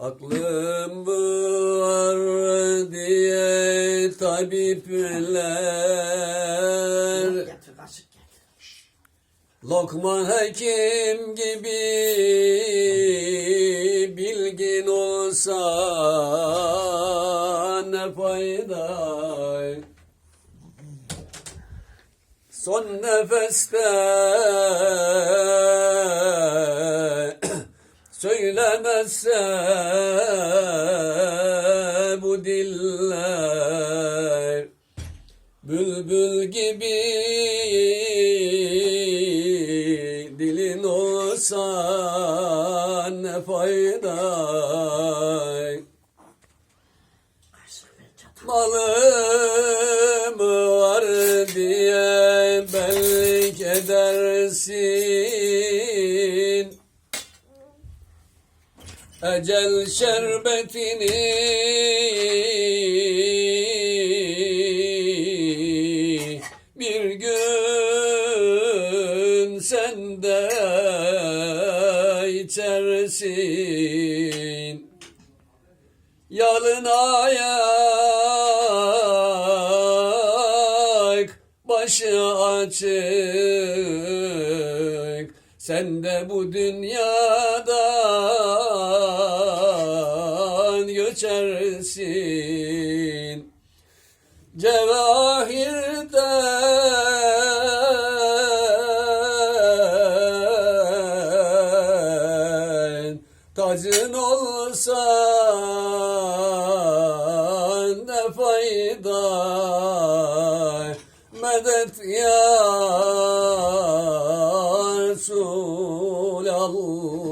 Aklım var diye tabipler. Lokman Hekim gibi bilgin olsa ne fayda Son nefeste söylemezse bu diller Bülbül gibi dilin olsa ne fayda. Malım var diye belki edersin Ecel şerbetini bir gün sen de içersin. Yalın ayak başı açık Sen de bu dünyadan göçersin. Cevahirden tacın olsa ne fayda? Medet ya Ooh.